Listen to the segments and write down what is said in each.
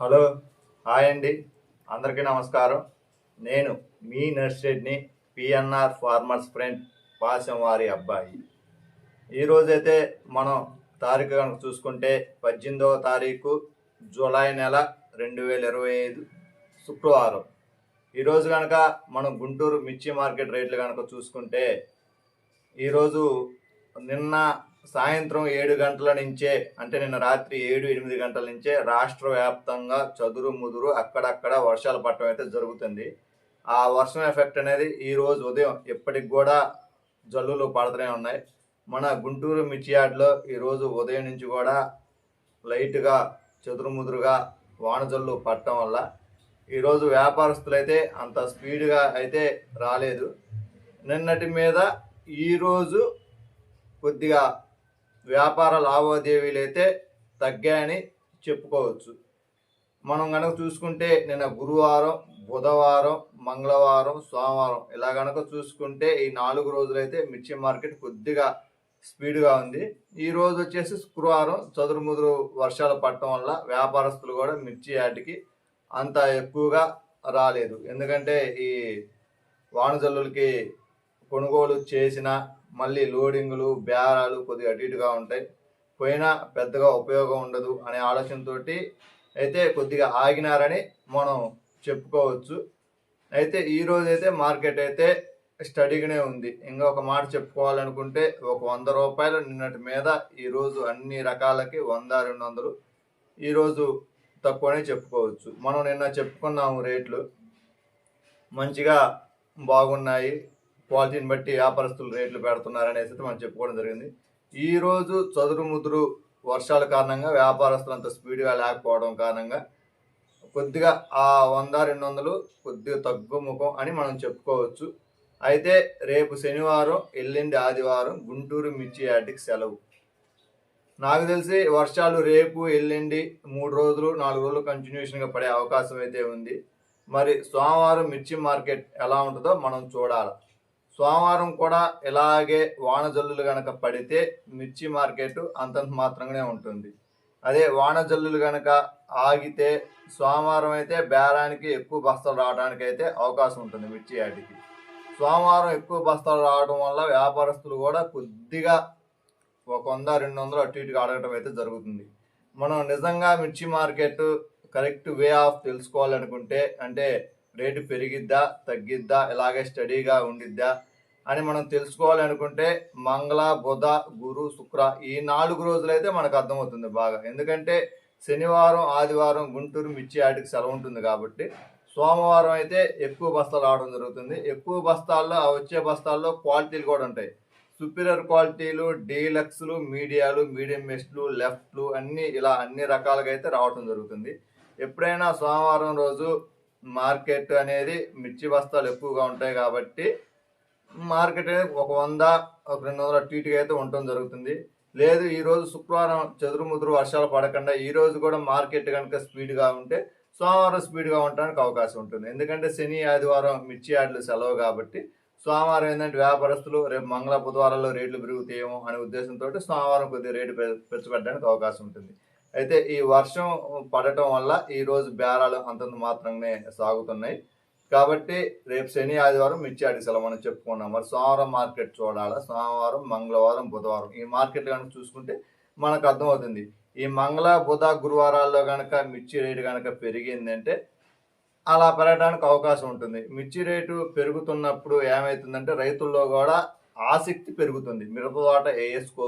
Hello hi అండి. అందరికీ నమస్కారం. నేను మీ నర్సిరెడ్డిని పిఎన్ఆర్ ఫార్మర్స్ ఫ్రెండ్ పాశం వారి అబ్బాయి. ఈరోజైతే మనం తారీఖు కనుక చూసుకుంటే పద్దెనిమిదవ తారీఖు జూలై నెల రెండు వేల ఇరవై ఐదు శుక్రవారం. ఈరోజు కనుక మనం గుంటూరు మిర్చి మార్కెట్ రేట్లు కనుక చూసుకుంటే ఈరోజు నిన్న సాయంత్రం ఏడు గంటల నుంచే అంటే నిన్న రాత్రి ఏడు ఎనిమిది గంటల నుంచే రాష్ట్ర వ్యాప్తంగా చదురు ముదురు అక్కడక్కడ వర్షాలు పడటం అయితే జరుగుతుంది. ఆ వర్షం ఎఫెక్ట్ అనేది ఈ రోజు ఉదయం ఎప్పటికి కూడా జల్లులు పడుతూనే ఉన్నాయి. మన గుంటూరు మిర్చియార్డ్లో ఈరోజు ఉదయం నుంచి కూడా లైట్గా చదురుముదురుగా వానజల్లు పడటం వల్ల ఈరోజు వ్యాపారస్తులు అయితే అంత స్పీడ్గా అయితే రాలేదు. నిన్నటి మీద ఈరోజు కొద్దిగా వ్యాపార లావాదేవీలు అయితే తగ్గాయని చెప్పుకోవచ్చు. మనం కనుక చూసుకుంటే నిన్న గురువారం బుధవారం మంగళవారం సోమవారం ఇలా కనుక చూసుకుంటే ఈ నాలుగు రోజులైతే మిర్చి మార్కెట్ కొద్దిగా స్పీడ్గా ఉంది. ఈ రోజు వచ్చేసి శుక్రవారం చదురుముదురు వర్షాలు పడటం వల్ల వ్యాపారస్తులు కూడా మిర్చి యాటికి అంత ఎక్కువగా రాలేదు. ఎందుకంటే ఈ వాణిజల్లులకి కొనుగోలు చేసిన మళ్ళీ లోడింగులు బేరాలు కొద్దిగా అటు ఇటుగా ఉంటాయి. పోయినా పెద్దగా ఉపయోగం ఉండదు అనే ఆలోచనతో అయితే కొద్దిగా ఆగినారని మనం చెప్పుకోవచ్చు. అయితే ఈరోజు అయితే మార్కెట్ అయితే స్టడీగానే ఉంది. ఇంకా ఒక మాట చెప్పుకోవాలనుకుంటే ఒక వంద రూపాయలు నిన్నటి మీద ఈరోజు అన్ని రకాలకి వంద రెండు వందలు ఈరోజు తక్కువనే చెప్పుకోవచ్చు. మనం నిన్న చెప్పుకున్నాము రేట్లు. మంచిగా బాగున్నాయి. క్వాలిటీని బట్టి వ్యాపారస్తులు రేట్లు పెడుతున్నారు అనేసి అయితే మనం చెప్పుకోవడం జరిగింది. ఈరోజు చదురు ముదురు వర్షాల కారణంగా వ్యాపారస్తులు అంత స్పీడ్గా లేకపోవడం కారణంగా కొద్దిగా ఆ వంద రెండు వందలు కొద్దిగా తగ్గుముఖం అని మనం చెప్పుకోవచ్చు. అయితే రేపు శనివారం ఎల్లుండి ఆదివారం గుంటూరు మిర్చి యార్డ్కి సెలవు. నాకు తెలిసి వర్షాలు రేపు ఎల్లుండి మూడు రోజులు నాలుగు రోజులు కంటిన్యూషన్గా పడే అవకాశం అయితే ఉంది. మరి సోమవారం మిర్చి మార్కెట్ ఎలా ఉంటుందో మనం చూడాలి. సోమవారం కూడా ఇలాగే వానజల్లులు గనక పడితే మిర్చి మార్కెట్ అంతంత మాత్రంగానే ఉంటుంది. అదే వానజల్లులు గనక ఆగితే సోమవారం అయితే బేరానికి ఎక్కువ బస్తాలు రావడానికి అయితే అవకాశం ఉంటుంది మిర్చి యాటికి సోమవారం ఎక్కువ బస్తాలు రావడం వల్ల వ్యాపారస్తులు కూడా కొద్దిగా ఒక వంద రెండు వందలు అటు ఇటుగా అడగటం అయితే జరుగుతుంది. మనం నిజంగా మిర్చి మార్కెట్ కరెక్ట్ వే ఆఫ్ తెలుసుకోవాలనుకుంటే అంటే రేటు పెరిగిద్దా తగ్గిద్దా ఇలాగే స్టడీగా ఉండిద్దా అని మనం తెలుసుకోవాలి అనుకుంటే మంగళ బుధ గురు శుక్ర ఈ నాలుగు రోజులైతే మనకు అర్థమవుతుంది బాగా. ఎందుకంటే శనివారం ఆదివారం గుంటూరు మిర్చి ఆటికి సెలవు ఉంటుంది కాబట్టి సోమవారం అయితే ఎక్కువ బస్తాలు రావడం జరుగుతుంది. ఎక్కువ బస్తాల్లో ఆ వచ్చే బస్తాల్లో క్వాలిటీలు కూడా ఉంటాయి. సుపీరియర్ క్వాలిటీలు డీలక్స్లు మీడియాలు మీడియం మెస్ట్లు లెఫ్ట్లు అన్ని ఇలా అన్ని రకాలుగా అయితే రావడం జరుగుతుంది. ఎప్పుడైనా సోమవారం రోజు మార్కెట్ అనేది మిర్చి బస్తాలు ఎక్కువగా ఉంటాయి కాబట్టి మార్కెట్ అనేది ఒక వంద ఒక రెండు వందల టీటీగా అయితే ఉండటం జరుగుతుంది. లేదు ఈరోజు శుక్రవారం చెదురుముదురు వర్షాలు పడకుండా ఈరోజు కూడా మార్కెట్ కనుక స్పీడ్గా ఉంటే సోమవారం స్పీడ్గా ఉండడానికి అవకాశం ఉంటుంది. ఎందుకంటే శని ఆదివారం మిర్చి యార్డులు సెలవు కాబట్టి సోమవారం ఏంటంటే వ్యాపారస్తులు రేపు మంగళ బుధవారాల్లో రేట్లు పెరుగుతాయేమో అనే ఉద్దేశంతో సోమవారం కొద్దిగా రేటు పెంచబడడానికి అవకాశం ఉంటుంది. అయితే ఈ వర్షం పడటం వల్ల ఈరోజు బేరాలు అంతంత మాత్రమే సాగుతున్నాయి. కాబట్టి రేపు శని ఆదివారం మిర్చి సెలవు అని చెప్పుకున్నాం. మరి సోమవారం మార్కెట్ చూడాలి? సోమవారం మంగళవారం బుధవారం. ఈ మార్కెట్ కనుక చూసుకుంటే మనకు అర్థమవుతుంది. ఈ మంగళ బుధ గురువారాల్లో కనుక మిర్చి రేటు కనుక పెరిగిందంటే అలా పెరగడానికి అవకాశం ఉంటుంది. మిర్చి రేటు పెరుగుతున్నప్పుడు ఏమవుతుందంటే రైతుల్లో కూడా ఆసక్తి పెరుగుతుంది. మిరప తోట వేసుకో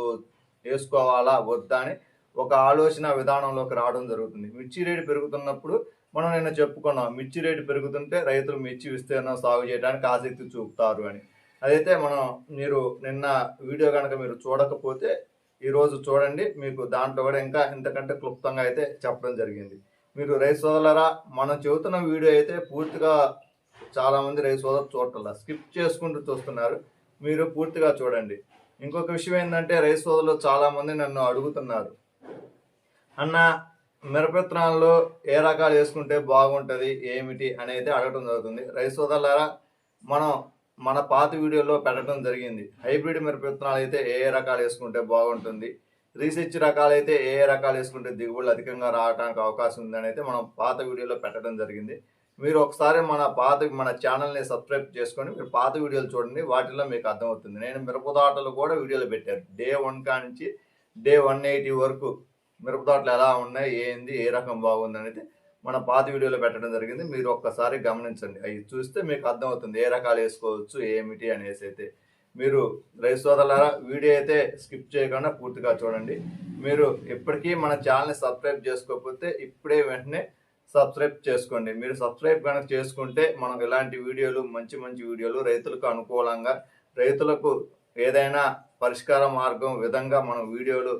వేసుకోవాలా? వద్దా అని ఒక ఆలోచన విధానంలోకి రావడం జరుగుతుంది. మిర్చి రేటు పెరుగుతున్నప్పుడు మనం నిన్న చెప్పుకున్నాం మిర్చి రేటు పెరుగుతుంటే రైతులు మిర్చి విస్తీర్ణం సాగు చేయడానికి ఆసక్తి చూపుతారు అని. అదైతే మనం మీరు నిన్న వీడియో కనుక మీరు చూడకపోతే ఈరోజు చూడండి మీకు దాంట్లో కూడా ఇంకా ఇంతకంటే క్లుప్తంగా అయితే చెప్పడం జరిగింది. మీరు రైతు సోదరులరా మనం చెబుతున్న వీడియో అయితే పూర్తిగా చాలామంది రైతు సోదరు చూడటం స్కిప్ చేసుకుంటూ చూస్తున్నారు. మీరు పూర్తిగా చూడండి. ఇంకొక విషయం ఏంటంటే రైతు సోదరులు చాలామంది నన్ను అడుగుతున్నారు. అన్న మిరపెత్తనాల్లో ఏ రకాలు వేసుకుంటే బాగుంటుంది ఏమిటి అనేది అడగటం అడగడం జరుగుతుంది. రైస్ సోదరులారా మనం మన పాత వీడియోలో పెట్టడం జరిగింది. హైబ్రిడ్ మిరప విత్తనాలు అయితే ఏ ఏ రకాలు వేసుకుంటే బాగుంటుంది రీసెర్చ్ రకాలైతే ఏ రకాలు వేసుకుంటే దిగుబడులు అధికంగా రావడానికి అవకాశం ఉందని అయితే మనం పాత వీడియోలో పెట్టడం జరిగింది. మీరు ఒకసారి మన పాత మన ఛానల్ని సబ్స్క్రైబ్ చేసుకొని మీరు పాత వీడియోలు చూడండి వాటిలో మీకు అర్థమవుతుంది. నేను మిరపదాటలు కూడా వీడియోలు పెట్టాను. డే వన్ కా నుంచి డే వన్ ఎయిటీ వరకు మిరపతోటలు ఎలా ఉన్నాయి ఏంది ఏ రకం బాగుంది అనేది మన పాత వీడియోలో పెట్టడం జరిగింది. మీరు ఒక్కసారి గమనించండి. అవి చూస్తే మీకు అర్థమవుతుంది ఏ రకాలు వేసుకోవచ్చు ఏమిటి అనేసి అయితే. మీరు రైస్ సోదరులారా వీడియో అయితే స్కిప్ చేయకుండా పూర్తిగా చూడండి. మీరు ఇప్పటికీ మన ఛానల్ని సబ్స్క్రైబ్ చేసుకోకపోతే ఇప్పుడే వెంటనే సబ్స్క్రైబ్ చేసుకోండి. మీరు సబ్స్క్రైబ్ కనుక చేసుకుంటే మనం ఇలాంటి వీడియోలు మంచి మంచి వీడియోలు రైతులకు అనుకూలంగా రైతులకు ఏదైనా పరిష్కార మార్గం విధంగా మనం వీడియోలు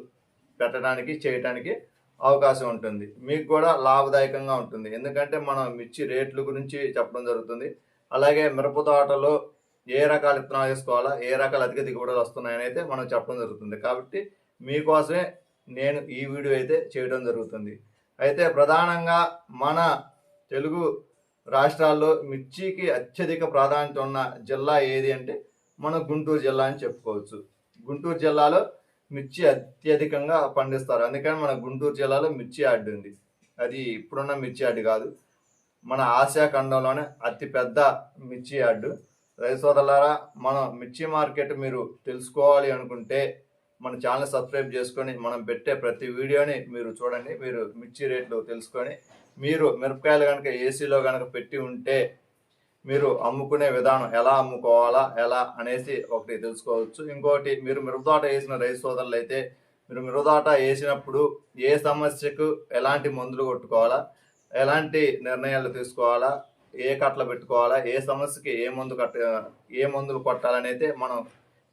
పెట్టడానికి చేయడానికి అవకాశం ఉంటుంది. మీకు కూడా లాభదాయకంగా ఉంటుంది. ఎందుకంటే మనం మిర్చి రేట్ల గురించి చెప్పడం జరుగుతుంది. అలాగే మిరప తోటలో ఏ రకాల విత్తనాలు వేసుకోవాలా ఏ రకాల అధిక దిగుబడులు వస్తున్నాయని అయితే మనం చెప్పడం జరుగుతుంది. కాబట్టి మీకోసమే నేను ఈ వీడియో అయితే చేయడం జరుగుతుంది. అయితే ప్రధానంగా మన తెలుగు రాష్ట్రాల్లో మిర్చికి అత్యధిక ప్రాధాన్యత ఉన్న జిల్లా ఏది అంటే మన గుంటూరు జిల్లా అని చెప్పుకోవచ్చు. గుంటూరు జిల్లాలో మిర్చి అత్యధికంగా పండిస్తారు. అందుకని మన గుంటూరు జిల్లాలో మిర్చి యార్డ్ ఉంది. అది ఇప్పుడున్న మిర్చి యార్డ్ కాదు. మన ఆసియా ఖండంలోనే అతిపెద్ద మిర్చి యార్డు రైతు సోదరులారా మనం మిర్చి మార్కెట్ మీరు తెలుసుకోవాలి అనుకుంటే మన ఛానల్ సబ్స్క్రైబ్ చేసుకొని మనం పెట్టే ప్రతి వీడియోని మీరు చూడండి. మీరు మిర్చి రేట్లు తెలుసుకొని మీరు మిరపకాయలు కనుక ఏసీలో కనుక పెట్టి ఉంటే మీరు అమ్ముకునే విధానం ఎలా అమ్ముకోవాలా ఎలా అనేసి ఒకటి తెలుసుకోవచ్చు. ఇంకోటి మీరు మిరపతోట వేసిన రైతు సోదరులు అయితే మీరు మిరపతోట వేసినప్పుడు ఏ సమస్యకు ఎలాంటి మందులు కొట్టుకోవాలా ఎలాంటి నిర్ణయాలు తీసుకోవాలా ఏ కట్టలు పెట్టుకోవాలా ఏ సమస్యకి ఏ మందు కట్ట ఏ మందులు కొట్టాలని అయితే మనం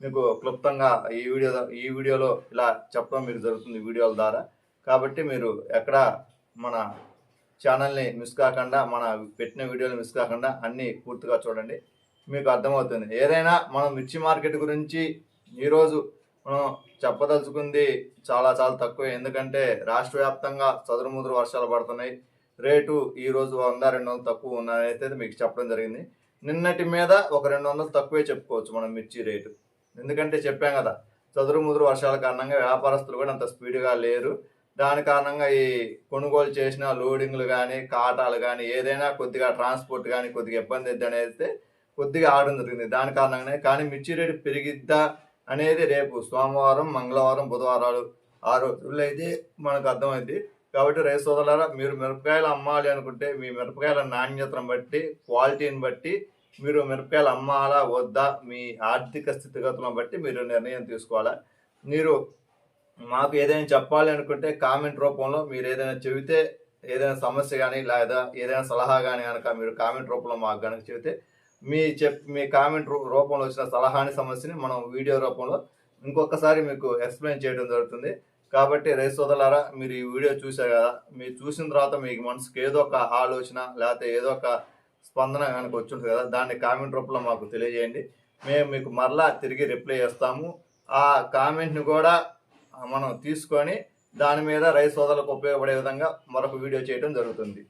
మీకు క్లుప్తంగా ఈ వీడియో ఈ వీడియోలో ఇలా చెప్పడం మీకు జరుగుతుంది వీడియోల ద్వారా. కాబట్టి మీరు ఎక్కడ మన ఛానల్ని మిస్ కాకుండా మన పెట్టిన వీడియోలు మిస్ కాకుండా అన్నీ పూర్తిగా చూడండి. మీకు అర్థమవుతుంది. ఏదైనా మనం మిర్చి మార్కెట్ గురించి ఈరోజు మనం చెప్పదలుచుకుంది చాలా చాలా తక్కువ. ఎందుకంటే రాష్ట్ర వ్యాప్తంగా చదురుముదురు వర్షాలు పడుతున్నాయి. రేటు ఈ రోజు వంద రెండు వందలు తక్కువ ఉన్నది మీకు చెప్పడం జరిగింది. నిన్నటి మీద ఒక రెండు వందలు తక్కువే చెప్పుకోవచ్చు మనం మిర్చి రేటు. ఎందుకంటే చెప్పాం కదా చదురు ముదురు వర్షాల కారణంగా వ్యాపారస్తులు కూడా అంత స్పీడ్గా లేరు. దాని కారణంగా ఈ కొనుగోలు చేసిన లోడింగ్లు కానీ కాటాలు కానీ ఏదైనా కొద్దిగా ట్రాన్స్పోర్ట్ కానీ కొద్దిగా ఇబ్బంది అయితే అనేది కొద్దిగా ఆడడం జరిగింది. దాని కారణంగానే కానీ మిర్చి రేటు పెరిగిద్దా అనేది రేపు సోమవారం మంగళవారం బుధవారాలు ఆ రోజుల్లో అయితే మనకు అర్థమైంది కాబట్టి రైతు సోదరులారా మీరు మిరపకాయలు అమ్మాలి అనుకుంటే మీ మిరపకాయల నాణ్యతను బట్టి క్వాలిటీని బట్టి మీరు మిరపకాయలు అమ్మాలా వద్దా మీ ఆర్థిక స్థితిగతులను బట్టి మీరు నిర్ణయం తీసుకోవాలా? మీరు మాకు ఏదైనా చెప్పాలి అనుకుంటే కామెంట్ రూపంలో మీరు ఏదైనా చెబితే ఏదైనా సమస్య కానీ లేదా ఏదైనా సలహా కానీ కనుక మీరు కామెంట్ రూపంలో మాకు కనుక చెబితే మీ చెప్ మీ కామెంట్ రూ- రూపంలో వచ్చిన సలహాని సమస్యని మనం వీడియో రూపంలో ఇంకొకసారి మీకు ఎక్స్ప్లెయిన్ చేయడం జరుగుతుంది. కాబట్టి రైతు సోదరులారా మీరు ఈ వీడియో చూసారు కదా మీరు చూసిన తర్వాత మీకు మనసుకి ఏదో ఒక ఆలోచన లేకపోతే ఏదో ఒక స్పందన కనుక వచ్చింటుంది కదా దాన్ని కామెంట్ రూపంలో మాకు తెలియజేయండి. మేము మీకు మరలా తిరిగి రిప్లై చేస్తాము ఆ కామెంట్ని కూడా మనం తీసుకొని దాని మీద రైస్ సోదరులకు ఉపయోగపడే విధంగా మరొక వీడియో చేయడం జరుగుతుంది.